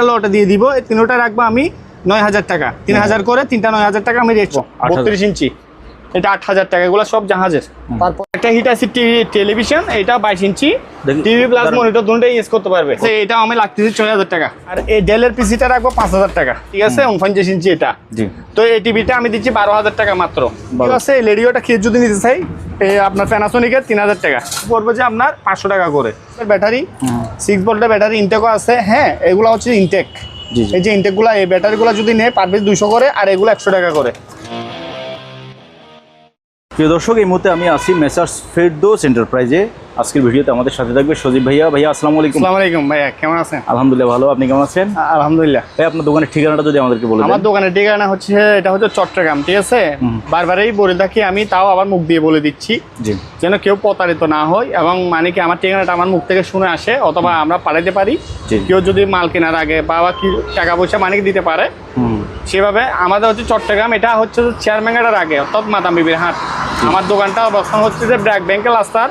একটা লট দিয়ে দিব এই তিনোটা রাখব আমি নয় হাজার টাকা। তিন হাজার করে তিনটা নয় হাজার টাকা আমি রেখবো। বত্রিশ ইঞ্চি। এটা আট হাজার টাকা এগুলো সব জাহাজের। তারপর একটা হিট আছে টেলিভিশন এটা বাইশ ইঞ্চি। টিভি প্লাস মনিটর দুটোই ইউজ করতে পারবে। এটা আমি লাগতেছে ছয় হাজার টাকা। আর এই ডেলের পিসিটা রাখব পাঁচ হাজার টাকা। ঠিক আছে? উনপঞ্চাশ ইঞ্চি এটা। তো এই টিভিটা আমি দিচ্ছি বারো হাজার টাকা মাত্র। ঠিক আছে? এই রেডিওটা খেয়ে যদি নিতে চাই আপনার প্যানাসোনিকের তিন হাজার টাকা। পড়বে যে আপনার পাঁচশো টাকা করে। ব্যাটারি সিক্স ভোল্টের ব্যাটারি ইনটেকও আছে। হ্যাঁ এগুলো হচ্ছে ইনটেক। এই যে ইনটেকগুলো এই ব্যাটারিগুলো যদি নেয় পার পিস দুশো করে আর এগুলো একশো টাকা করে। প্রিয় দর্শক এই মুহূর্তে আমি আসি মেসার্স ফেরদোস এন্টারপ্রাইজে আজকের ভিডিওতে আমাদের সাথে থাকবে সজীব ভাইয়া। ভাইয়া আসসালামু আলাইকুম। আসসালামু আলাইকুম ভাইয়া কেমন আছেন? আলহামদুলিল্লাহ ভালো। আপনি কেমন আছেন? আলহামদুলিল্লাহ। ভাই আপনার দোকানের ঠিকানাটা যদি আমাদেরকে বলে আমার দোকানের ঠিকানা হচ্ছে এটা হচ্ছে চট্টগ্রাম ঠিক আছে? বারবারই বলে থাকি আমি তাও আবার মুখ দিয়ে বলে দিচ্ছি। জি। যেন কেউ প্রতারিত না হয় এবং মানে কি আমার ঠিকানাটা আমার মুখ থেকে শুনে আসে অথবা আমরা পাঠাইতে পারি। কেউ যদি মাল কেনার আগে বা টাকা পয়সা মানে দিতে পারে সেভাবে আমাদের হচ্ছে চট্টগ্রাম এটা হচ্ছে যে চেয়ারম্যানের আগে অর্থাৎ মাদাম বিবির হাট। আমার দোকানটা অবস্থান হচ্ছে যে ব্র্যাক ব্যাংকের রাস্তার।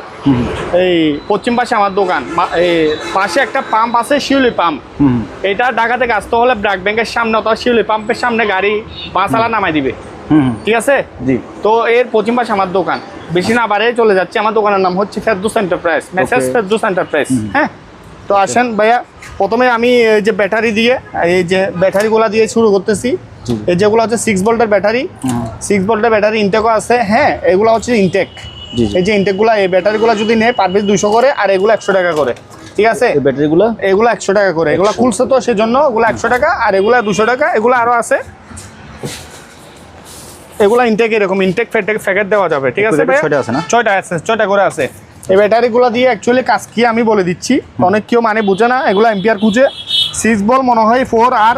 এই পশ্চিম পাশে আমার দোকান। এই পাশে একটা পাম্প আছে শিউলি পাম্প এটা ঢাকা থেকে আসতে হলে ব্র্যাক ব্যাংকের সামনে অথবা শিউলি পাম্পের সামনে গাড়ি বাসালা নামাই দিবে। ঠিক আছে? জি। তো এর পশ্চিম পাশে আমার দোকান। বেশি না বাড়ে চলে যাচ্ছে আমার দোকানের নাম হচ্ছে Ferdous enterprise message. Ferdous enterprise হ্যাঁ? তো আসেন ভাইয়া প্রথমে আমি এই যে ব্যাটারি দিয়ে এই যে ব্যাটারিগুলো দিয়ে শুরু করতেছি। এই যেগুলো হচ্ছে সিক্স ভোল্টের ব্যাটারি সিক্স ভোল্টের ব্যাটারি ইনটেকও আছে হ্যাঁ? এগুলো হচ্ছে ইনটেক এই যে ইনটেকগুলো এই ব্যাটারিগুলো যদি নেয় পার পিস দুশো করে আর এগুলো একশো টাকা করে। ঠিক আছে? ব্যাটারিগুলো এগুলো একশো টাকা করে। এগুলো 100 খুলছে তো সেজন্য ওগুলো একশো টাকা আর এগুলো দুশো টাকা এগুলো আরও আছে। এগুলো ইনটেক এরকম ইনটেক ফেটেক প্যাকেট দেওয়া যাবে ঠিক আছে ছয়টা আছে না? ছয়টা আছে ছয়টা করে আছে। এই ব্যাটারিগুলো দিয়ে অ্যাকচুয়ালি কাজ কি আমি বলে দিচ্ছি। অনেক কেউ মানে বুঝে না এগুলো এম্পিয়ার খুঁজে। সিক্স বল মনে হয় ফোর আর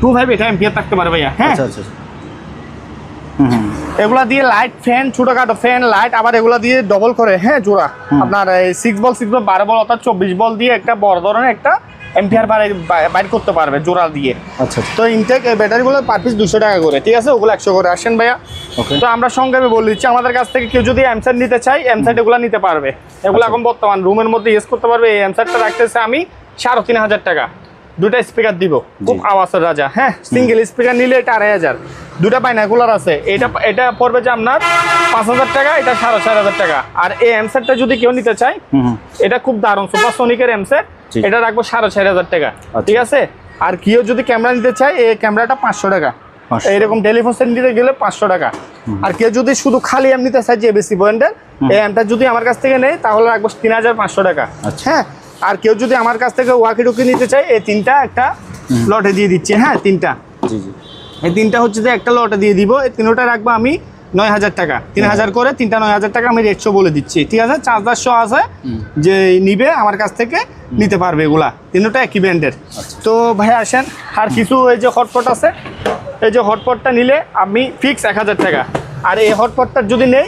টু ফাইভ এটা এম্পিয়ার থাকতে পারে ভাইয়া হ্যাঁ? আচ্ছা আচ্ছা আচ্ছা। এগুলা দিয়ে লাইট ফ্যান ছোটখাটো ফ্যান লাইট আবার এগুলা দিয়ে ডবল করে হ্যাঁ জোড়া। আপনার এই সিক্স বল সিক্স বল বারো বল অর্থাৎ চব্বিশ বল দিয়ে একটা বড় ধরনের একটা এম্পিয়ার বাইর করতে পারবে জোড়া দিয়ে। আচ্ছা আচ্ছা। তো ইনটেক এই ব্যাটারিগুলো পার পিস দুশো টাকা করে ঠিক আছে? ওগুলো একশো করে। আসেন ভাইয়া। তো আমরা সংক্ষেপে বলে দিচ্ছি আমাদের কাছ থেকে কেউ যদি নিতে চাই এগুলো নিতে পারবে। এগুলো এখন বর্তমান রুমের মধ্যে ইউজ করতে পারবে। এই রাখতেছে আমি সাড়ে তিন হাজার টাকা। দুটা স্পিকার দিব। খুব। আওয়াজের রাজা হ্যাঁ? সিঙ্গেল স্পিকার নিলে এটা আড়াই হাজার। দুটা বাইনাকুলার আছে। এটা এটা পড়বে যে আপনার পাঁচ হাজার টাকা এটা সাড়ে চার হাজার টাকা। আর এই এমসেটটা যদি কেউ নিতে চায় এটা খুব দারুণ সুপারসনিকের এমসেট। এটা রাখব সাড়ে চার হাজার টাকা। আচ্ছা। ঠিক আছে? আর কেউ যদি ক্যামেরা নিতে চায় এই ক্যামেরাটা পাঁচশো টাকা। 500 এইরকম টেলিফোন সেট নিতে গেলে পাঁচশো টাকা। আর কেউ যদি শুধু খালি এম নিতে চায় যে বেশি ব্র্যান্ডের এই এমটা যদি আমার কাছ থেকে নেয় তাহলে রাখব তিন হাজার পাঁচশো টাকা। আচ্ছা। হ্যাঁ? আর কেউ যদি আমার কাছ থেকে ওয়াকি টুকি নিতে চায় এই তিনটা একটা লটে দিয়ে দিচ্ছি। হ্যাঁ তিনটা। জি জি। এই তিনটা হচ্ছে যে একটা লটে দিয়ে দিব এই তিনটা রাখব আমি নয় হাজার টাকা। তিন হাজার করে তিনটা নয় হাজার টাকা আমি রেটশো বলে দিচ্ছি। ঠিক আছে? চার্জার শো আছে যে নিবে আমার কাছ থেকে নিতে পারবে এগুলা। তিনটা একই ব্র্যান্ডের তো ভাই আসেন। আর কিছু এই যে হটপট আছে এই যে হটপটটা নিলে আমি ফিক্স এক হাজার টাকা। আর এই হটপটটা যদি নেই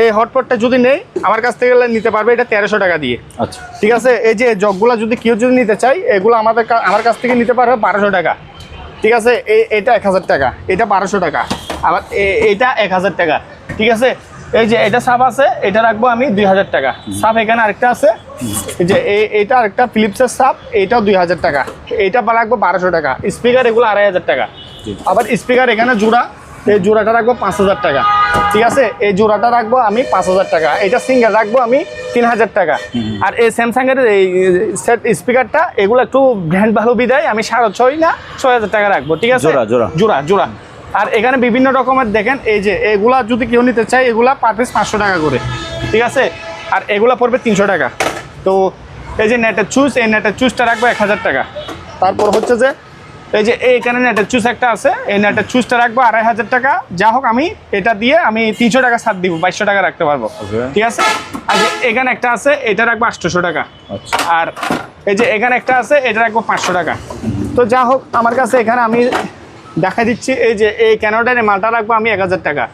এই হটপটটা যদি নেই আমার কাছ থেকে নিতে পারবে এটা তেরোশো টাকা দিয়ে। আচ্ছা। ঠিক আছে? এই যে জগগুলা যদি কেউ যদি নিতে চাই এগুলো আমাদের আমার কাছ থেকে নিতে পারবে বারোশো টাকা। ঠিক আছে? এই এটা এক হাজার টাকা। এটা বারোশো টাকা। আবার এটা এক হাজার টাকা। ঠিক আছে? এই যে এটা সাপ আছে, এটা রাখব আমি দুই হাজার টাকা। সাপ এখানে আরেকটা আছে। যে এইটা আরেকটা ফিলিপসের সাপ এইটাও দুই হাজার টাকা। এইটা বা রাখব বারোশো টাকা। স্পিকার এগুলো আড়াই হাজার টাকা। আবার স্পিকার এখানে জোড়া। এই জোড়াটা রাখব পাঁচ হাজার টাকা। ঠিক আছে? এই জোড়াটা রাখব আমি পাঁচ হাজার টাকা। এটা সিঙ্গেল রাখব আমি তিন হাজার টাকা আর এই স্যামসাং এর এই সেট স্পিকারটা এগুলো একটু ব্র্যান্ড ভালো বিদায় আমি সাড়ে ছয় না ছয় হাজার টাকা রাখব ঠিক আছে? জোড়া, জোড়া। জোড়া জোড়া। আর এখানে বিভিন্ন রকমের দেখেন এই যে এগুলা যদি কেউ নিতে চায় এগুলা পার পিস পাঁচশো টাকা করে ঠিক আছে? আর এগুলা পড়বে তিনশো টাকা। তো এই যে নেটের চুজ এই নেটের চুজটা রাখব এক হাজার টাকা। তারপর হচ্ছে যে এই যে এইখানে নেটের চুজ একটা আছে এই নেটের চুজটা রাখব আড়াই হাজার টাকা। যা হোক আমি এটা দিয়ে আমি তিনশো টাকা ছাড় দিব বাইশশো টাকা রাখতে পারব। ঠিক আছে? আর এখানে একটা আছে এটা রাখব আটশোশো টাকা। আচ্ছা। আর এই যে এখানে একটা আছে এটা রাখব পাঁচশো টাকা। তো যা হোক আমার কাছে এখানে আমি দেখা দিচ্ছি এই যে এই ক্যানোডার এই মালটা রাখব আমি এক হাজার টাকা।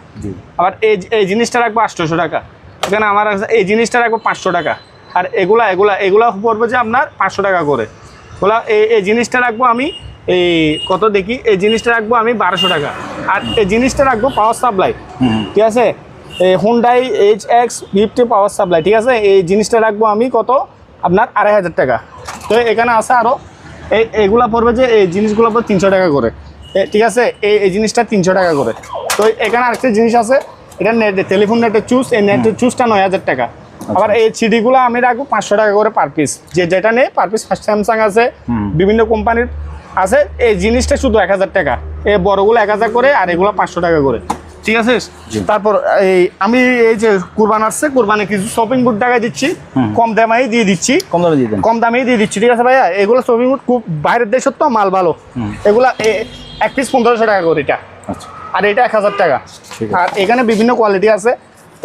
আবার এই এই জিনিসটা রাখব আটশোশো টাকা। এখানে আমার কাছে এই জিনিসটা রাখব পাঁচশো টাকা। আর এগুলা এগুলা এগুলা পড়বে যে আপনার পাঁচশো টাকা করে। ওগুলা এই এই জিনিসটা রাখব আমি এই কত দেখি? এই জিনিসটা রাখব আমি বারোশো টাকা। আর এই জিনিসটা রাখব পাওয়ার সাপ্লাই ঠিক আছে? এই Hyundai H X fifty power supply ঠিক আছে? এই জিনিসটা রাখব আমি কত? আপনার আড়াই হাজার টাকা। তো এখানে আছে আরও এই এগুলা পড়বে যে এই জিনিসগুলো পড়বে তিনশো টাকা করে। ঠিক আছে? এই এই জিনিসটা তিনশো টাকা করে। তো এখানে আরেকটা জিনিস আছে। এটা নেট টেলিফোন নেটের চুজ এই নেটের চুজটা নয় হাজার টাকা। আবার এই সিডিগুলো আমি রাখব পাঁচশো টাকা করে পার পিস যে যেটা নেই পার পিস স্যামসাং আছে। বিভিন্ন কোম্পানির আছে এই জিনিসটা শুধু এক হাজার টাকা। এই বড়গুলো এক হাজার করে আর এগুলো পাঁচশো টাকা করে। ঠিক আছে? তারপর এই আমি এই যে কুরবান আসছে কুরবানে কিছু শপিং বুট টাকা দিচ্ছি। কম দামেই দিয়ে দিচ্ছি। কম দামে দিয়ে কম দামেই দিয়ে দিচ্ছি। ঠিক আছে ভাইয়া? এগুলো শপিং বুট খুব বাইরের দেশের তো মাল ভালো। এগুলা এক পিস পনেরোশো টাকা করে এটা। আচ্ছা। আর এটা এক হাজার টাকা। আর এখানে বিভিন্ন কোয়ালিটি আছে।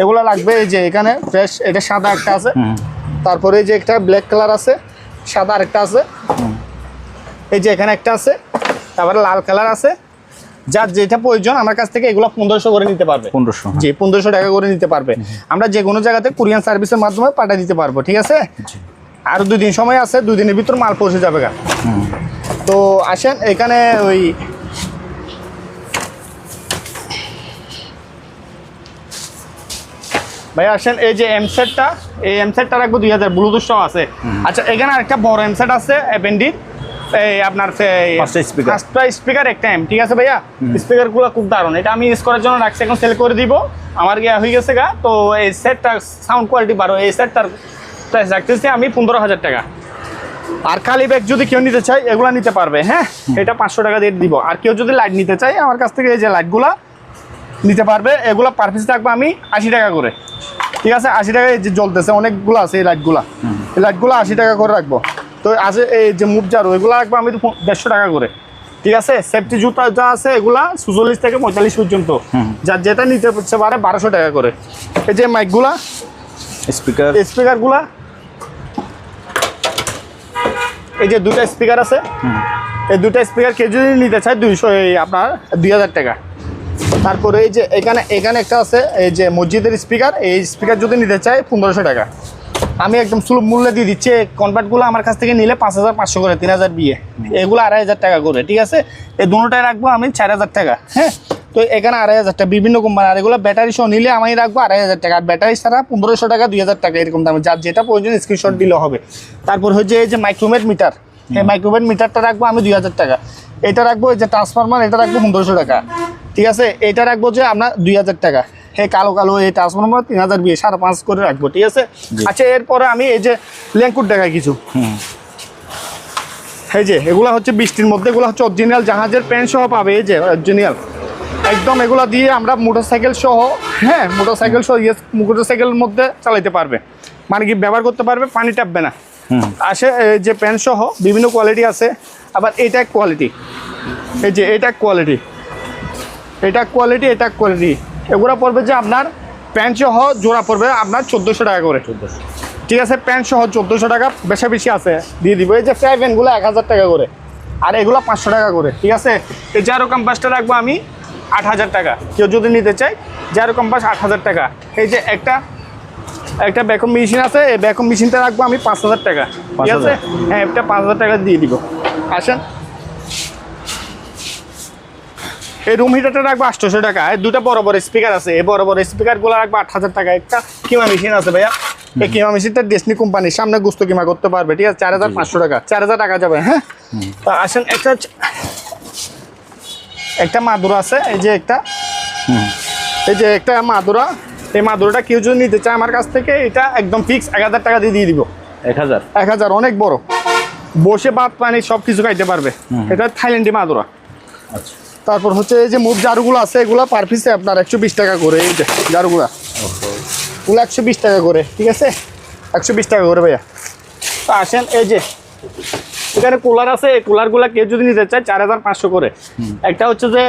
এগুলো লাগবে এই যে এখানে ফ্রেশ এটা সাদা একটা আছে। তারপরে এই যে একটা ব্ল্যাক কালার আছে সাদা আরেকটা আছে। এই যে এখানে একটা আছে তারপরে লাল কালার আছে। যার যেটা প্রয়োজন আমার কাছ থেকে এগুলো পনেরোশো করে নিতে পারবে। পনেরোশো জি পনেরোশো টাকা করে নিতে পারবে। আমরা যে কোনো জায়গাতে কুরিয়ান সার্ভিসের মাধ্যমে পাঠিয়ে দিতে পারব ঠিক আছে? আর দুই দিন সময় আছে দুই দিনের ভিতর মাল পৌঁছে যাবে গা। তো আসেন এখানে ওই ভাই আসেন এই যে এম সেটটা এই এম সেটটা রাখব দুই হাজার ব্লুটুথ সহ আছে। আচ্ছা এখানে আরেকটা বড় এম সেট আছে অ্যাপেন্ডির এই আপনার। পাঁচটা স্পিকার একটা এম ঠিক আছে ভাইয়া? স্পিকারগুলো খুব দারুণ। এটা আমি ইউজ করার জন্য রাখছি এখন সেল করে দিব। আমার গিয়া হয়ে গেছে গা। তো এই সেটটার সাউন্ড কোয়ালিটি বারো এই সেটটার প্রাইস রাখতেছি আমি পনেরো হাজার টাকা। আর খালি ব্যাগ যদি কেউ নিতে চায় এগুলো নিতে পারবে হ্যাঁ? এটা পাঁচশো টাকা দিয়ে দিব। আর কেউ যদি লাইট নিতে চায় আমার কাছ থেকে এই যে লাইটগুলা নিতে পারবে। এগুলো পার পিস রাখব আমি আশি টাকা করে। ঠিক আছে? আশি টাকা যে জ্বলতেছে অনেকগুলো আছে এই লাইটগুলা এই লাইটগুলো আশি টাকা করে রাখব। তো আছে এই যে মুভ জারু এগুলো রাখব আমি দেড়শো টাকা করে। ঠিক আছে? সেফটি জুতা যা আছে এগুলা সুচল্লিশ থেকে পঁয়তাল্লিশ পর্যন্ত। যার যেটা নিতে হচ্ছে পারে বারোশো টাকা করে। এই যে মাইকগুলা স্পিকার। স্পিকারগুলা। এই যে দুটা স্পিকার আছে। এই দুটা স্পিকার কেউ যদি নিতে চায় দুইশো এই আপনার দুই হাজার টাকা। তারপরে এই যে এখানে এখানে একটা আছে এই যে মসজিদের স্পিকার এই স্পিকার যদি নিতে চায় পনেরোশো টাকা। আমি একদম সুলভ মূল্যে দিয়ে দিচ্ছি। কনভার্টগুলো আমার কাছ থেকে নিলে পাঁচ হাজার পাঁচশো করে তিন হাজার বিয়ে। এগুলো আড়াই হাজার টাকা করে ঠিক আছে? এই দুটোটাই রাখব আমি চার হাজার টাকা হ্যাঁ? তো এখানে আড়াই হাজার টাকা বিভিন্ন কোম্পানি আর এগুলো ব্যাটারি সহ নিলে আমি রাখব আড়াই হাজার টাকা। আর ব্যাটারি ছাড়া পনেরোশো টাকা দুই হাজার টাকা এরকম দামে যার যেটা প্রয়োজন স্ক্রিনশট দিলে হবে। তারপর হচ্ছে এই যে মাইক্রোমেট মিটার এই মাইক্রোমেট মিটারটা রাখব আমি দুই হাজার টাকা। এটা রাখব এই যে ট্রান্সফরমার এটা রাখব পনেরোশো টাকা ঠিক আছে? এটা রাখব যে আপনার দুই হাজার টাকা। হ্যাঁ কালো কালো এই ট্রান্সফরমার তিন হাজার বিয়ে সাড়ে পাঁচ করে রাখব ঠিক আছে? আচ্ছা এরপরে আমি এই যে ল্যাঙ্কুট দেখাই কিছু। এই যে এগুলো হচ্ছে বৃষ্টির মধ্যে এগুলো হচ্ছে অরিজিনাল জাহাজের প্যান্ট সহ পাবে এই যে অরিজিনাল একদম এগুলো দিয়ে আমরা মোটরসাইকেল সহ হ্যাঁ মোটরসাইকেল সহ ইয়ে মোটরসাইকেলের মধ্যে চালাইতে পারবে। মানে কি ব্যবহার করতে পারবে পানি টাপবে না। আসে এই যে প্যান্ট সহ বিভিন্ন কোয়ালিটি আছে আবার এটা কোয়ালিটি এই যে এটা কোয়ালিটি এটা কোয়ালিটি এটা কোয়ালিটি এগুলো পড়বে যে আপনার প্যান্ট সহ জোড়া পড়বে আপনার চোদ্দোশো টাকা করে। ঠিক আছে প্যান্ট সহ চোদ্দোশো টাকা বেশি বেশি আছে দিয়ে দিব। এই যে ফ্রাই প্যানগুলো এক হাজার টাকা করে। আর এগুলো পাঁচশো টাকা করে ঠিক আছে? এই জারো কম্পাসটা রাখব আমি আট হাজার টাকা। কেউ যদি নিতে চায় জারো কম্পাস আট হাজার টাকা। এই যে একটা একটা ব্যাকম মেশিন আছে এই ব্যাকম মেশিনটা রাখব আমি পাঁচ হাজার টাকা। ঠিক আছে? হ্যাঁ এটা পাঁচ হাজার টাকা দিয়ে দিব। আসেন। এই রুম হিটারটা রাখব আটশোশো টাকা। এই দুটো বড় বড় স্পিকার আছে। এই বড় বড় স্পিকারগুলো রাখব আট হাজার টাকা। একটা কিমা মেশিন আছে ভাইয়া। এই কিমা মেশিনটা ডেসনি কোম্পানির সামনে গুস্ত কিমা করতে পারবে ঠিক আছে? চার হাজার পাঁচশো টাকা। চার হাজার টাকা যাবে হ্যাঁ? তা আসেন একটা একটা মাদুরা আছে এই যে একটা। এই যে একটা মাদুরা। এই মাদুরাটা কেউ যদি নিতে চায় আমার কাছ থেকে এটা একদম ফিক্স এক হাজার টাকা দিয়ে দিয়ে দিব। এক হাজার? এক হাজার অনেক বড়। বসে ভাত পানি সব কিছু খাইতে পারবে। এটা থাইল্যান্ডি মাদুরা। আচ্ছা। তারপর হচ্ছে এই যে মুভ জারুগুলো আছে এগুলো পার পিসে আপনার একশো বিশ টাকা করে এই যে জারুগুলা। ওগুলো একশো বিশ টাকা করে ঠিক আছে? একশো বিশ টাকা করে ভাইয়া। তো আসেন এই যে এখানে কুলার আছে এই কুলারগুলো কেউ যদি নিতে চায় চার হাজার পাঁচশো করে। একটা হচ্ছে যে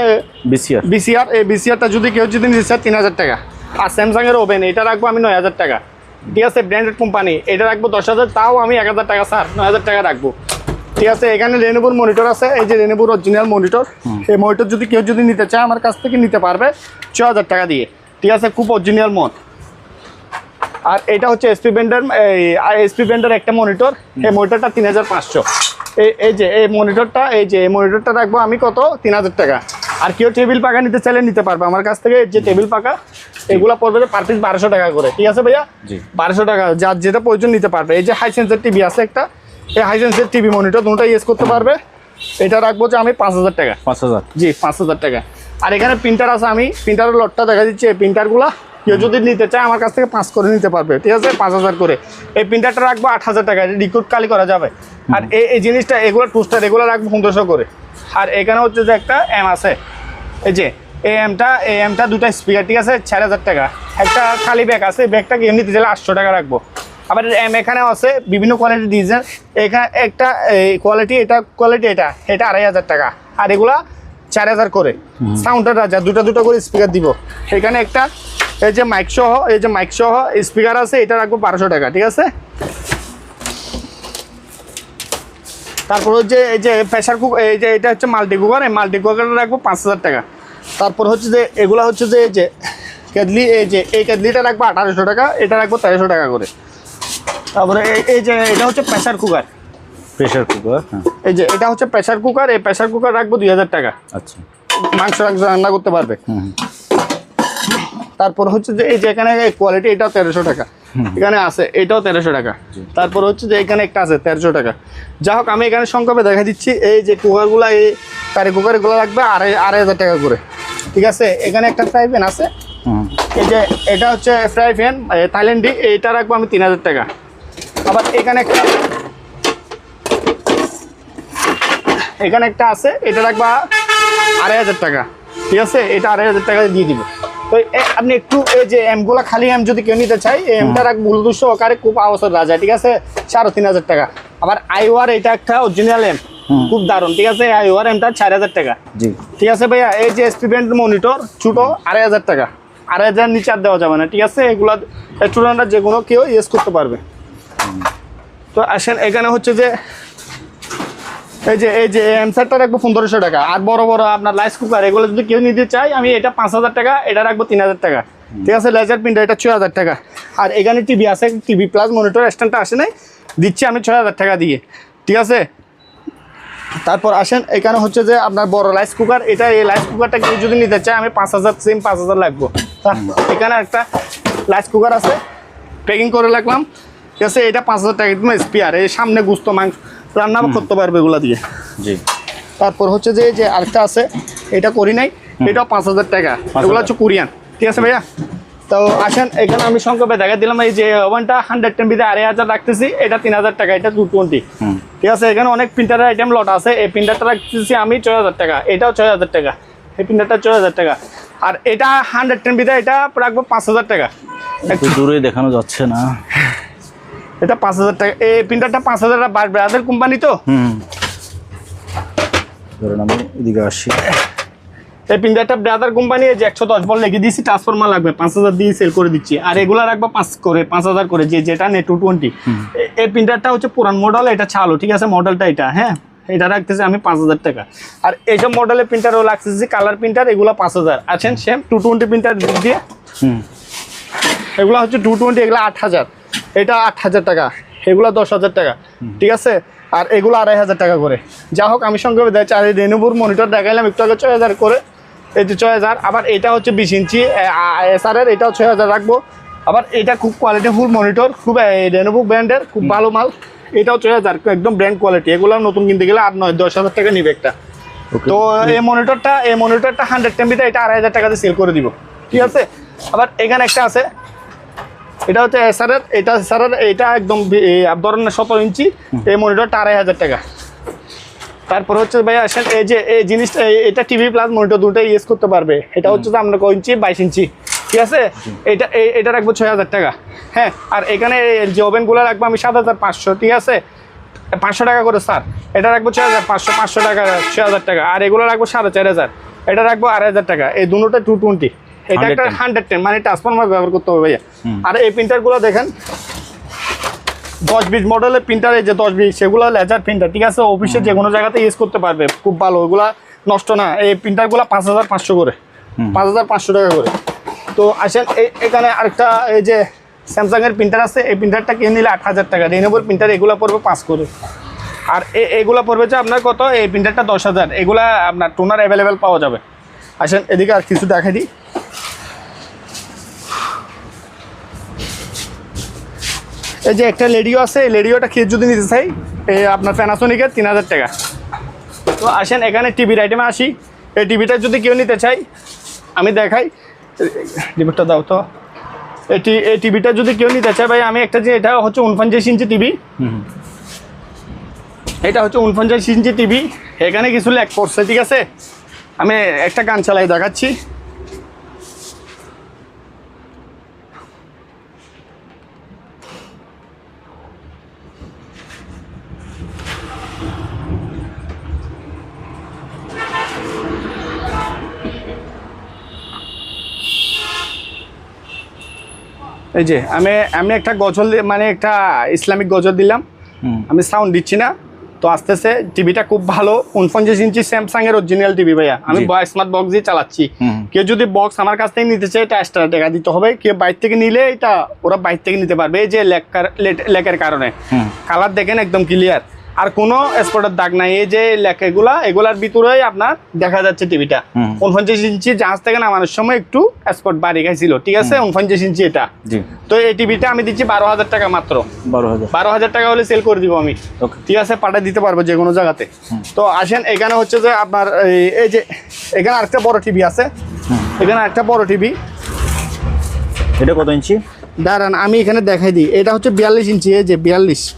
বিসিআর বিসিআর এই বিসিআরটা যদি কেউ যদি নিতে চায় তিন হাজার টাকা। আর স্যামসাংয়ের ওভেন এটা রাখব আমি নয় হাজার টাকা। ঠিক আছে ব্র্যান্ডেড কোম্পানি এটা রাখব দশ হাজার তাও আমি এক হাজার টাকা স্যার নয় হাজার টাকা রাখব। ঠিক আছে এখানে রেনেবুর মনিটর আছে এই যে রেনেবুর অরিজিনাল মনিটর এই মনিটর যদি কেউ যদি নিতে চায় আমার কাছ থেকে নিতে পারবে ছ হাজার টাকা দিয়ে। ঠিক আছে খুব অরিজিনাল মন আর এটা হচ্ছে এসপি ব্যান্ডের এই এসপি ব্যান্ডের একটা মনিটর এই মনিটরটা তিন হাজার পাঁচশো। এই এই যে এই মনিটরটা এই যে এই মনিটরটা রাখব আমি কত? তিন হাজার টাকা। আর কেউ টেবিল পাকা নিতে চাইলে নিতে পারবে। আমার কাছ থেকে এই যে টেবিল পাকা এগুলো পড়বে যে পার পিস বারোশো টাকা করে। ঠিক আছে ভাইয়া? বারোশো টাকা যার যেটা প্রয়োজন নিতে পারবে। এই যে হাই সেন্সার টিভি আছে একটা এই হাইসেন্সের টিভি মনিটর দুটোটা ইউজ করতে পারবে। এটা রাখব যে আমি পাঁচ হাজার টাকা। পাঁচ হাজার। জি পাঁচ হাজার টাকা। আর এখানে প্রিন্টার আছে আমি। প্রিন্টারের লটটা দেখা দিচ্ছি এই প্রিন্টারগুলো কেউ যদি নিতে চায় আমার কাছ থেকে পাঁচ করে নিতে পারবে। ঠিক আছে? পাঁচ হাজার করে। এই প্রিন্টারটা রাখব আট হাজার টাকা। রিক্রুট কালি করা যাবে। আর এই এই জিনিসটা এগুলো টুস্টার এগুলো রাখব পনেরোশো করে। আর এখানে হচ্ছে যে একটা এম আছে। এই যে এই এমটা এই এমটা দুটো স্পিকার ঠিক আছে? চার হাজার টাকা। একটা খালি ব্যাগ আছে। ব্যাগটা কেউ নিতে চাইলে আটশো টাকা রাখব। আবার এখানেও আছে বিভিন্ন কোয়ালিটি ডিজাইন এখানে একটা কোয়ালিটি এটা কোয়ালিটি এটা এটা আড়াই হাজার টাকা। আর এগুলা চার হাজার করে। সাউন্ডের রাজা দুটো দুটো করে স্পিকার দিব। এখানে একটা এই যে মাইক সহ এই যে মাইক সহ স্পিকার আছে এটা রাখব বারোশো টাকা ঠিক আছে? তারপর হচ্ছে এই যে প্রেশার কুকার এই যে এটা হচ্ছে মাল্টি কুকার এই মাল্টি কুকারটা রাখব পাঁচ হাজার টাকা। তারপর হচ্ছে যে এগুলা হচ্ছে যে এই যে কেদলি এই যে এই কেদলিটা রাখব আঠারোশো টাকা এটা রাখব তেরোশো টাকা করে। তারপরে এই- যে এটা হচ্ছে প্রেশার কুকার প্রেশার কুকার হ্যাঁ। এই যে এটা হচ্ছে প্রেশার কুকার এই প্রেশার কুকার রাখব দুই হাজার টাকা। আচ্ছা। মাংস রাখব রান্না করতে পারবে। তারপর হচ্ছে যে এই যে এখানে কোয়ালিটি এটাও তেরোশো টাকা। এখানে আছে এটাও তেরোশো টাকা। তারপর হচ্ছে যে এখানে একটা আছে তেরোশো টাকা। যা হোক আমি এখানে সংক্ষেপে দেখা দিচ্ছি এই যে কুকারগুলো এই কারি কুকারগুলো রাখবে আড়াই আড়াই হাজার টাকা করে। ঠিক আছে? এখানে একটা ফ্রাই প্যান আছে। এই যে এটা হচ্ছে ফ্রাই প্যান থাইল্যান্ডি এইটা রাখব আমি তিন হাজার টাকা। আবার এখানে একটা এখানে একটা আছে এটা রাখবা আড়াই হাজার টাকা। ঠিক আছে? এটা আড়াই হাজার টাকা দিয়ে দিব। তো আপনি একটু এই যে এমগুলো খালি এম যদি কেউ নিতে চাই এই এমটা রাখব ব্লুটুথ সহকারে খুব আওয়াজের রাজা ঠিক আছে? সাড়ে তিন হাজার টাকা। আবার আইওয়ার এটা একটা অরিজিনাল এম খুব দারুণ ঠিক আছে? আইওয়ার এমটা চার হাজার টাকা। জি। ঠিক আছে ভাইয়া? এই যে স্টুডেন্ট মনিটর ছোটো আড়াই হাজার টাকা। আড়াই হাজার নিচে আর দেওয়া যাবে না ঠিক আছে? এগুলো স্টুডেন্টরা যে কোনো কেউ ইউজ করতে পারবে। তো আসেন এখানে হচ্ছে যে এই যে এই যে এমসারটা রাখব পনেরোশো টাকা। আর বড় বড় আপনার রাইস কুকার এগুলো যদি কেউ নিতে চাই আমি এটা পাঁচ হাজার টাকা এটা রাখব তিন হাজার টাকা। ঠিক আছে? লেজার প্রিন্টার এটা ছয় হাজার টাকা। আর এখানে টিভি আছে টিভি প্লাস মনিটর স্ট্যান্ডটা আসে নাই দিচ্ছি আমি ছয় হাজার টাকা দিয়ে। ঠিক আছে? তারপর আসেন এখানে হচ্ছে যে আপনার বড় রাইস কুকার এটা এই রাইস কুকারটা কেউ যদি নিতে চায় আমি পাঁচ হাজার সেম পাঁচ হাজার লাগবো। এখানে একটা রাইস কুকার আছে। প্যাকিং করে রাখলাম। ঠিক আছে এটা পাঁচ হাজার টাকা একদম স্পিয়ার এই সামনে গুস্ত মাংস। রান্না করতে পারবে এগুলা দিয়ে। জি। তারপর হচ্ছে যে যে আরেকটা আছে এটা করি নাই এটাও পাঁচ হাজার টাকা। এগুলো হচ্ছে কোরিয়ান। ঠিক আছে ভাইয়া? তো আসেন এখানে আমি সংক্ষেপে দেখা দিলাম এই যে ওভেনটা হান্ড্রেড টেন বিতে আড়াই হাজার রাখতেছি এটা তিন হাজার টাকা এটা টু টোয়েন্টি ঠিক আছে এখানে অনেক প্রিন্টারের আইটেম লট আছে এই প্রিন্টারটা রাখতেছি আমি ছয় হাজার টাকা এটাও ছয় হাজার টাকা। এই প্রিন্টারটা ছয় হাজার টাকা। আর এটা হান্ড্রেড টেন বিতে এটা রাখব পাঁচ হাজার টাকা। একটু দূরে দেখানো যাচ্ছে না। এটা পাঁচ হাজার টাকা। এই প্রিন্টারটা পাঁচ হাজার টাকা ব্রাদার কোম্পানি তো। হুম। ধরেন আমি এদিকে আসি। এই প্রিন্টারটা ব্রাদার কোম্পানি যে একশো দশ বল লিখে দিয়েছি ট্রান্সফরমার লাগবে। পাঁচ হাজার দিয়ে সেল করে দিচ্ছি। আর এগুলো রাখব পাঁচ করে পাঁচ হাজার করে যে যেটা নেট টু টোয়েন্টি এই প্রিন্টারটা হচ্ছে পুরান মডেল এটা চালু ঠিক আছে? মডেলটা এটা হ্যাঁ? এটা রাখতেছি আমি পাঁচ হাজার টাকা। আর এইসব মডেলের প্রিন্টারও লাগতেছি কালার প্রিন্টার এগুলো পাঁচ হাজার। আছেন সেম টু টোয়েন্টি প্রিন্টার দিয়ে। হুম। এগুলো হচ্ছে টু টোয়েন্টি এগুলো আট হাজার। এটা আট হাজার টাকা এগুলো দশ হাজার টাকা ঠিক আছে? আর এগুলো আড়াই হাজার টাকা করে। যা হোক আমি সঙ্গে দেয় চার রেনুবুর মনিটর দেখাইলাম একটু আগে ছয় হাজার করে। এই যে ছয় হাজার আবার এটা হচ্ছে বিশ ইঞ্চি এসআরের এটাও ছয় হাজার রাখব। আবার এটা খুব কোয়ালিটিফুল মনিটর খুব রেনুবুক ব্র্যান্ডের খুব ভালো মাল। এটাও ছয় হাজার একদম ব্র্যান্ড কোয়ালিটি এগুলো নতুন কিনতে গেলে আট নয় দশ হাজার টাকা নিবে একটা। তো এই মনিটরটা এই মনিটরটা হান্ড্রেড টেম্পিতে এটা আড়াই হাজার টাকাতে সেল করে দিব। ঠিক আছে? আবার এখানে একটা আছে। এটা হচ্ছে এসআরের এটা এসআরের এটা একদম ধরেন সতেরো ইঞ্চি এই মনিটরটা আড়াই হাজার টাকা। তারপর হচ্ছে ভাই আসেন এই যে এই জিনিসটা এটা টিভি প্লাস মনিটর দুটোই ইউজ করতে পারবে। এটা হচ্ছে যে আপনার ইঞ্চি? বাইশ ইঞ্চি। ঠিক আছে? এটা এই- এটা রাখব ছয় হাজার টাকা। হ্যাঁ? আর এখানে যে ওভেনগুলো রাখব আমি সাত হাজার পাঁচশো ঠিক আছে? পাঁচশো টাকা করে স্যার। এটা রাখব ছয় হাজার পাঁচশো পাঁচশো টাকা ছয় হাজার টাকা। আর এগুলো রাখব সাড়ে চার হাজার। এটা রাখব আড়াই হাজার টাকা। এই দুটোটা টু টোয়েন্টি এটা একটা 110 হান্ড্রেড টেন মানে ট্রান্সফরমার ব্যবহার করতে হবে ভাইয়া। আর এই প্রিন্টারগুলো দেখেন দশ বিশ মডেলের প্রিন্টার এই যে দশ বিশ সেগুলো লেজার প্রিন্টার ঠিক আছে? অফিসে যে কোনো জায়গাতে ইউজ করতে পারবে খুব ভালো ওগুলা নষ্ট না। এই প্রিন্টারগুলো পাঁচ হাজার পাঁচশো করে। পাঁচ হাজার পাঁচশো টাকা করে। তো আসেন এই এখানে আরেকটা এই যে স্যামসাংয়ের প্রিন্টার আছে এই প্রিন্টারটা কিনে নিলে আট হাজার টাকা। রেনোভোর প্রিন্টার এগুলো পড়বে পাঁচ করে। আর এগুলো পড়বে যে আপনার কত? এই প্রিন্টারটা দশ হাজার। এগুলা আপনার টোনার অ্যাভেলেবেল পাওয়া যাবে। আসেন এদিকে আর কিছু দেখাই দিই। এই যে একটা লেডিও আছে এই লেডিওটা খেয়ে যদি নিতে চাই এই আপনার প্যানাসোনিকের তিন হাজার টাকা। তো আসেন এখানে টিভির আইটেমে আসি। এই টিভিটা যদি কেউ নিতে চাই আমি দেখাই। রিমোটটা দাও তো। এটি এই টিভিটা যদি কেউ নিতে চায় ভাই আমি একটা যে এটা হচ্ছে উনপঞ্চাশ ইঞ্চি টিভি এটা হচ্ছে উনপঞ্চাশ ইঞ্চি টিভি এখানে কিছু ল্যাক করছে ঠিক আছে। আমি একটা গান চালাই দেখাচ্ছি। এই যে আমি আমি একটা গজল মানে একটা ইসলামিক গজল দিলাম। আমি সাউন্ড দিচ্ছি না। তো আস্তে আস্তে টিভিটা খুব ভালো। উনপঞ্চাশ ইঞ্চি স্যামসাং এর অরিজিনাল টিভি ভাইয়া। আমি বয় স্মার্ট বক্স দিয়ে চালাচ্ছি। কেউ যদি বক্স আমার কাছ থেকে নিতে চায় এটা এক্সট্রা টাকা দিতে হবে। কেউ বাইর থেকে নিলে এটা ওরা বাইর থেকে নিতে পারবে। এই যে লেখার লেখের কারণে। কালার দেখেন একদম ক্লিয়ার আর কোনো স্পটের দাগ নাই। এই যে লেখাগুলা এগুলার ভিতরেই আপনার দেখা যাচ্ছে টিভিটা। উনপঞ্চাশ ইঞ্চি জাহাজ থেকে নামানোর সময় একটু স্পট বাড়ি গেছিল ঠিক আছে? উনপঞ্চাশ ইঞ্চি এটা। তো এই টিভিটা আমি দিচ্ছি বারো হাজার টাকা মাত্র। বারো হাজার। বারো হাজার টাকা হলে সেল করে দিব আমি। ঠিক আছে? পাঠিয়ে দিতে পারব যে কোনো জায়গাতে। তো আসেন এখানে হচ্ছে যে আপনার এই- এই যে এখানে আরেকটা বড় টিভি আছে। এখানে একটা বড় টিভি। এটা কত ইঞ্চি? দাঁড়ান আমি এখানে দেখাই দিই। এটা হচ্ছে বিয়াল্লিশ ইঞ্চি এই যে বিয়াল্লিশ।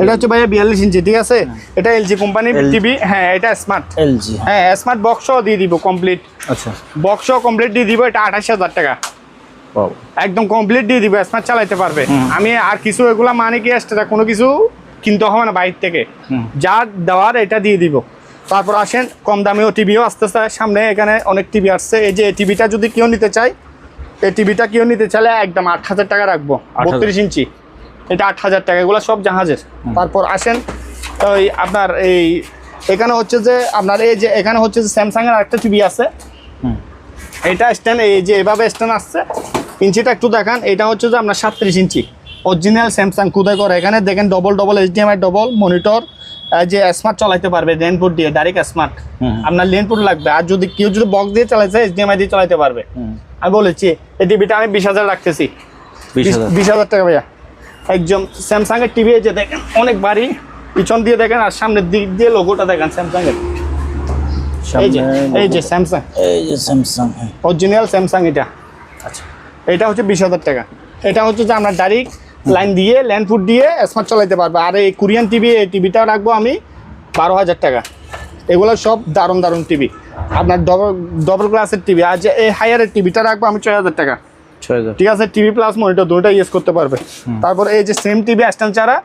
এটা হচ্ছে ভাইয়া বিয়াল্লিশ ইঞ্চি ঠিক আছে? এটা এলজি কোম্পানি LG টিভি হ্যাঁ এটা স্মার্ট এলজি। হ্যাঁ স্মার্ট বক্সও দিয়ে দিব কমপ্লিট আচ্ছা। বক্সও কমপ্লিট দিয়ে দিব এটা আঠাশ হাজার টাকা। একদম কমপ্লিট দিয়ে দিবে স্মার্ট চালাইতে পারবে। আমি আর কিছু এগুলা মানে কি এক্সট্রা কোনো কিছু কিনতে হবে না বাইরে থেকে। যা দেওয়ার এটা দিয়ে দিব। তারপর আসেন কম দামেও টিভিও আসতেছে। সামনে এখানে অনেক টিভি আসছে। এই যে টিভিটা যদি কেউ নিতে চায় এই টিভিটা কেউ নিতে চাইলে একদম আট হাজার টাকা রাখব। 8,000 বত্রিশ ইঞ্চি। এটা আট হাজার টাকা এগুলো সব জাহাজের। তারপর আসেন ওই আপনার এই এখানে হচ্ছে যে আপনার এই যে এখানে হচ্ছে যে স্যামসাংয়ের আরেকটা টিভি আছে। এটা স্ট্যান্ড এই যে এভাবে স্ট্যান্ড আসছে। ইঞ্চিটা একটু দেখান এটা হচ্ছে যে আপনার সাতত্রিশ ইঞ্চি। অরিজিনাল স্যামসাং কোথায় করে? এখানে দেখেন double double HDMI double monitor যে স্মার্ট চালাইতে পারবে লেনপুট দিয়ে ডাইরেক্ট স্মার্ট। আপনার লেনপুট লাগবে আর যদি কেউ যদি বক্স দিয়ে চালাইছে এইচডিএমআই দিয়ে চালাইতে পারবে। আমি বলেছি এই টিভিটা আমি বিশ হাজার রাখতেছি। বিশ হাজার টাকা ভাইয়া। একদম স্যামসাং এর টিভি যে দেখেন অনেক বাড়ি পিছন দিয়ে দেখেন আর সামনের দিক দিয়ে লোগোটা দেখেন স্যামসাং এর এই যে এই যে স্যামসাং এই যে স্যামসাং অরিজিনাল স্যামসাং এটা। আচ্ছা। এটা হচ্ছে বিশ হাজার টাকা। এটা হচ্ছে যে আমরা ডাইরেক্ট লাইন দিয়ে ল্যান্ড ফুড দিয়ে স্মার্ট চালাইতে পারব। আর এই কোরিয়ান টিভি এই টিভিটা রাখব আমি বারো হাজার টাকা। এগুলো সব দারুণ দারুণ টিভি আপনার ডবল ডবল ক্লাসের টিভি আর যে এই হায়ারের টিভিটা রাখব আমি ছয় হাজার টাকা। ঠিক আছে টিভি প্লাস মনিটর দুটোটা ইউজ করতে পারবে। তারপর এই যে সেম টিভি স্ট্যান্ড ছাড়া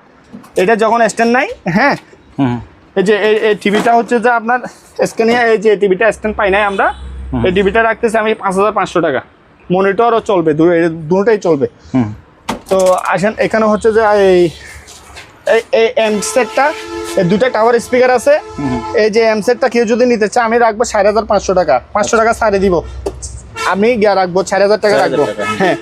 এটা যখন স্ট্যান্ড নাই হ্যাঁ? এই যে এই টিভিটা হচ্ছে যে আপনার স্ক্যানিয়া এই যে টিভিটা স্ট্যান্ড পাই নাই আমরা এই টিভিটা রাখতেছি আমি পাঁচ হাজার পাঁচশো টাকা। মনিটরও চলবে দুটোটাই চলবে। তো আসেন এখানে হচ্ছে যে এই এই- এম সেটটা এই দুটো টাওয়ার স্পিকার আছে। এই যে এম সেটটা কেউ যদি নিতে চায় আমি রাখব সাড়ে হাজার পাঁচশো টাকা। পাঁচশো টাকা ছাড়ে দিব। আমি গিয়ে রাখব চার হাজার টাকা 4,000 রাখব। হ্যাঁ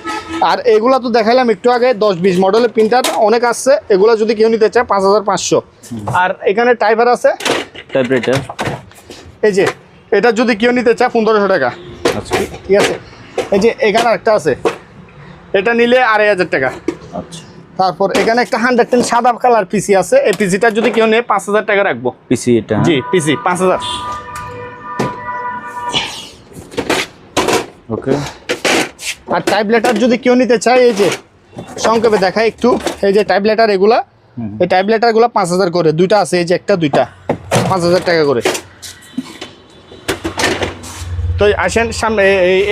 আর এগুলা তো দেখাইলাম একটু আগে দশ বিশ মডেলের প্রিন্টার অনেক আসছে এগুলা যদি কেউ নিতে চায় পাঁচ হাজার পাঁচশো। আর এখানে টাইপার আছে? এই যে এটা যদি কেউ নিতে চায় পনেরোশো টাকা। আচ্ছা। ঠিক আছে? এই যে এখানে একটা আছে। এটা নিলে আড়াই হাজার টাকা। আচ্ছা। তারপর এখানে একটা হান্ড্রেড টেন সাদা কালার পিসি আছে এই পিসিটা যদি কেউ নেয় পাঁচ হাজার টাকা রাখব। পিসি এটা জি পিসি পাঁচ হাজার। ওকে আর টাইপ লেটার যদি কেউ নিতে চায় এই যে সংক্ষেপে দেখায় একটু এই যে টাইপ লেটার এগুলা এই টাইপ লেটারগুলো পাঁচ হাজার করে দুইটা আছে এই যে একটা দুইটা পাঁচ হাজার টাকা করে। তো আসেন সামনে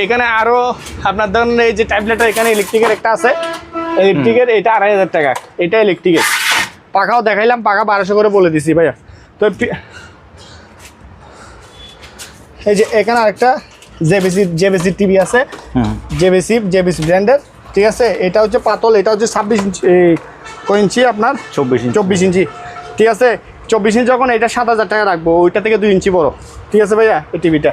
এখানে আরও আপনার ধরেন এই যে টাইপ লেটার এখানে ইলেকট্রিকের একটা আছে। ইলেকট্রিকের এটা আড়াই হাজার টাকা এটা ইলেকট্রিকের পাখাও দেখাইলাম পাখা বারোশো করে বলে দিছি ভাইয়া। তো এই যে এখানে আরেকটা জেবিসি জেবিসি টিভি আছে। জেবিসি জেবিসি ব্র্যান্ডের ঠিক আছে? এটা হচ্ছে পাতল এটা হচ্ছে ছাব্বিশ ইঞ্চি ইঞ্চি আপনার? চব্বিশ ইঞ্চি। চব্বিশ ইঞ্চি। ঠিক আছে? চব্বিশ ইঞ্চি যখন এটা সাত হাজার টাকা রাখব ওইটা থেকে দুই ইঞ্চি বড়। ঠিক আছে ভাইয়া? এই টিভিটা।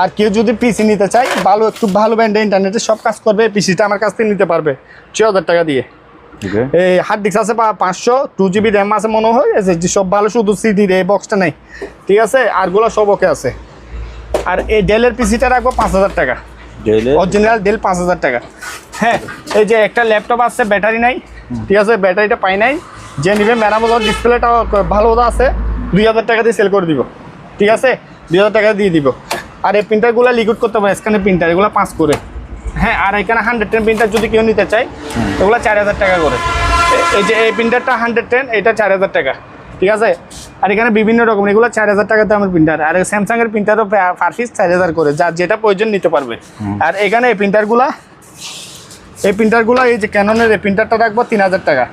আর কেউ যদি পিসি নিতে চায় ভালো একটু ভালো ব্র্যান্ডে ইন্টারনেটে সব কাজ করবে পিসিটা আমার কাছ থেকে নিতে পারবে। ছ হাজার টাকা দিয়ে। এই হার্ড ডিস্ক আছে পাঁচশো টু জিবি র্যাম আছে মনে হয় এসএসডি সব ভালো শুধু সিডির এই বক্সটা নেই। ঠিক আছে? আর আরগুলো সব ওকে আছে। আর এই ডেলের পিসিটা রাখব পাঁচ হাজার টাকা। অরিজিনাল ডেল পাঁচ হাজার টাকা। হ্যাঁ এই যে একটা ল্যাপটপ আছে ব্যাটারি নাই। ঠিক আছে? ব্যাটারিটা পাই নাই। যে নিবে মেরামত ডিসপ্লেটা ভালো আছে দুই হাজার টাকা দিয়ে সেল করে দিব। ঠিক আছে? দুই হাজার টাকা দিয়ে দিব। আর এই প্রিন্টারগুলো লিকুইড করতে পারে স্ক্যানের প্রিন্টার এগুলো পাঁচ করে। হ্যাঁ আর এখানে হান্ড্রেড টেন প্রিন্টার যদি কেউ নিতে চায় ওগুলো চার হাজার টাকা করে। এই যে এই প্রিন্টারটা হান্ড্রেড টেন এটা চার হাজার টাকা। ঠিক আছে? আর এখানে বিভিন্ন রকম এগুলো চার হাজার টাকা দামের প্রিন্টার আর স্যামসাং এর প্রিন্টারও পার পিস চার হাজার করে যার যেটা প্রয়োজন নিতে পারবে। আর এখানে এই প্রিন্টারগুলা এই প্রিন্টারগুলো এই যে ক্যাননের এই প্রিন্টারটা রাখব তিন হাজার টাকা।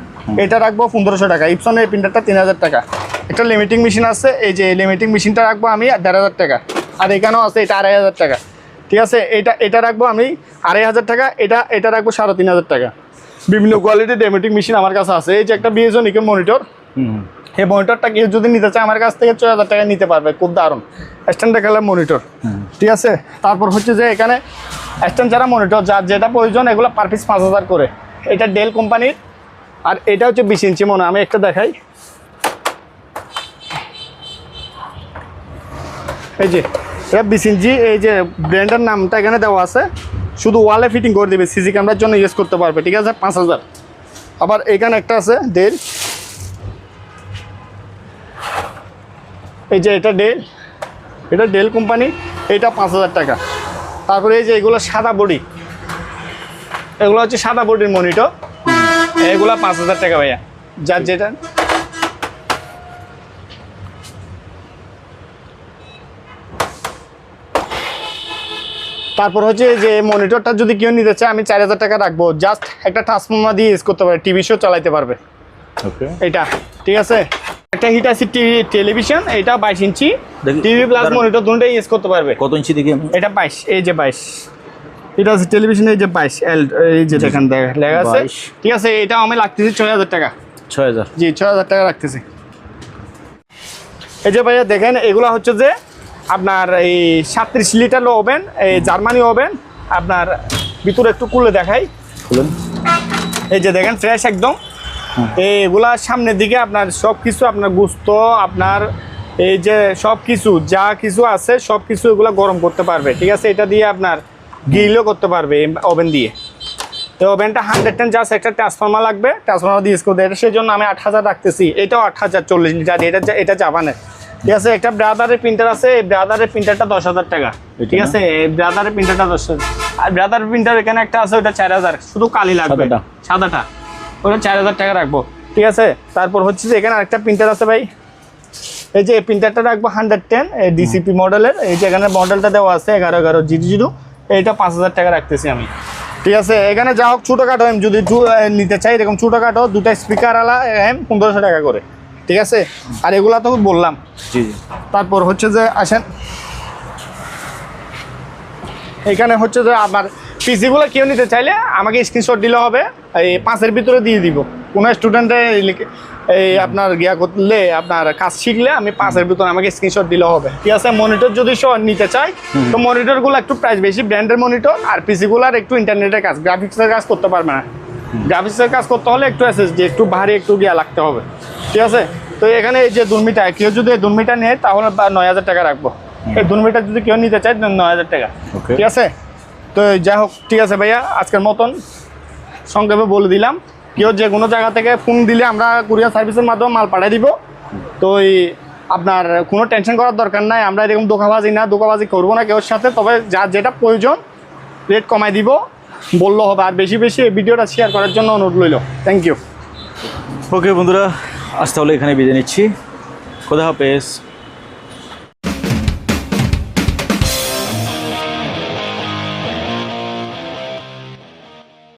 এটা রাখব পনেরোশো টাকা। ইপসনের এই প্রিন্টারটা তিন হাজার টাকা। একটা লিমিটিং মেশিন আছে এই যে লিমিটিং মেশিনটা রাখব আমি দেড় হাজার টাকা। আর এখানেও আছে এটা আড়াই হাজার টাকা। ঠিক আছে এটা এটা রাখব আমি আড়াই হাজার টাকা এটা এটা রাখব সাড়ে তিন হাজার টাকা। বিভিন্ন কোয়ালিটির ডেমেটিক মেশিন আমার কাছে আছে। এই যে একটা বিএসও নিকেল মনিটর হুম। এই মনিটরটা কেউ যদি নিতে চায় আমার কাছ থেকে ছয় হাজার টাকা নিতে পারবে। খুব দারুণ। স্ট্যান্ডার্ড কালার মনিটর ঠিক আছে? তারপর হচ্ছে যে এখানে স্ট্যান্ড যারা মনিটর যার যেটা প্রয়োজন এগুলো পার পিস পাঁচ হাজার করে। এটা ডেল কোম্পানির আর এটা হচ্ছে বিশ ইঞ্চি মনে আমি একটা দেখাই। এই যে এটা ইঞ্চি এই যে ব্র্যান্ডের নামটা এখানে দেওয়া আছে। শুধু ওয়ালে ফিটিং করে দেবে সিসি ক্যামেরার জন্য ইউজ করতে পারবে ঠিক আছে? পাঁচ হাজার। আবার এখানে একটা আছে ডেল এই যে এটা ডেল এটা ডেল কোম্পানি এটা পাঁচ হাজার টাকা। তারপরে এই যে এগুলো সাদা বডি এগুলো হচ্ছে সাদা বডির মনিটর এগুলো পাঁচ হাজার টাকা ভাইয়া। যার যেটা তারপর হচ্ছে যে মনিটরটা যদি কেউ নিতে চায় আমি চার হাজার টাকা রাখব। জাস্ট একটা ট্রান্সফর্মার দিয়ে ইউজ করতে পারে টিভি শো চালাইতে পারবে। ওকে এটা ঠিক আছে? একটা হিটাসি টিভি টেলিভিশন এটা বাইশ ইঞ্চি। টিভি প্লাস মনিটর দুটোই ইউজ করতে পারবে। কত ইঞ্চি দেখি এটা বাইশ এই যে বাইশ। এটা আছে টেলিভিশন এই যে বাইশ এল এই যে দেখেন দেখ- লেখা আছে? ঠিক আছে এটা আমি লাগতেছি ছয় হাজার টাকা। ছয় হাজার। জি ছয় হাজার টাকা রাখতেছি। এই যে ভাইয়া দেখেন এগুলো হচ্ছে যে আপনার এই সাতত্রিশ লিটার ওভেন এই জার্মানি ওভেন আপনার ভিতরে একটু খুলে দেখাই। এই যে দেখেন ফ্রেশ একদম। এইগুলা সামনের দিকে আপনার সব কিছু আপনার গুস্ত আপনার এই যে সব কিছু যা কিছু আছে সব কিছু এগুলো গরম করতে পারবে ঠিক আছে? এটা দিয়ে আপনার গ্রিলও করতে পারবে ওভেন দিয়ে। তো ওভেনটা হান্ড্রেড টেন জাস্ট একটা ট্রান্সফর্মার লাগবে। ট্রান্সফর্মার দিয়ে ইউজ করতে এটা সেই জন্য আমি আট হাজার রাখতেছি। এটাও আট হাজার চল্লিশ লিটার। এটা এটা জাপানের। ঠিক আছে একটা ব্রাদারের প্রিন্টার আছে এই ব্রাদারের প্রিন্টারটা দশ হাজার টাকা। ঠিক আছে এই ব্রাদারের প্রিন্টারটা দশ আর ব্রাদারের প্রিন্টার এখানে একটা আছে ওটা চার হাজার। শুধু কালি লাগবে। সাদাটা? সাদাটা। ওটা চার হাজার টাকা রাখব। ঠিক আছে তারপর হচ্ছে যে এখানে আরেকটা প্রিন্টার আছে ভাই। এই যে প্রিন্টারটা রাখব হান্ড্রেড টেন ডিসিপি মডেলের এই যে এখানে মডেলটা দেওয়া আছে এগারো এগারো জিরো জিরো। এইটা পাঁচ হাজার টাকা রাখতেছি আমি। ঠিক আছে এখানে যা হোক ছোটোখাটো এম যদি নিতে চাই এরকম ছোটোখাটো দুটা স্পিকার আলা এম পনেরোশো টাকা করে। ঠিক আছে? আর এগুলা তো বললাম। জি তারপর হচ্ছে যে আসেন। এখানে হচ্ছে যে আমার পিসিগুলো কেউ নিতে চাইলে আমাকে স্ক্রিনশট দিলে হবে। এই পাঁচের ভিতরে দিয়ে দিব। কোনো স্টুডেন্টে এই আপনার গিয়া করলে আপনার কাজ শিখলে আমি পাঁচের ভিতরে আমাকে স্ক্রিনশট দিলে হবে। ঠিক আছে? মনিটর যদি নিতে চাই তো মনিটরগুলো একটু প্রাইস বেশি। ব্র্যান্ডের মনিটর আর পিসিগুলোর একটু ইন্টারনেটের কাজ। গ্রাফিক্সের কাজ করতে পারবে না। গ্রাফিক্সের কাজ করতে হলে একটু এসএসডি একটু ভারী একটু গিয়া লাগতে হবে। ঠিক আছে? তো এখানে এই যে দুর্মিটা কেউ যদি এই দুর্মিটা নেয় তাহলে বা নয় হাজার টাকা রাখব। এই দুর্মিটা যদি কেউ নিতে চায় নয় হাজার টাকা। ঠিক আছে? তো যাই হোক ঠিক আছে ভাইয়া আজকের মতন সংক্ষেপে বলে দিলাম। কেউ যে কোনো জায়গা থেকে ফোন দিলে আমরা কুরিয়ার সার্ভিসের মাধ্যমে মাল পাঠিয়ে দিব। তো এই আপনার কোনো টেনশন করার দরকার নাই আমরা এরকম দোকাবাজি না দোকাবাজি করব না কেউর সাথে তবে যার যেটা প্রয়োজন রেট কমাই দিব। বলল হবে। আর বেশি বেশি ভিডিওটা শেয়ার করার জন্য অনুরোধ রইল। থ্যাংক ইউ ওকে বন্ধুরা আজ তাহলে এখানে বিদায় নিচ্ছি। খোদা হাফেজ।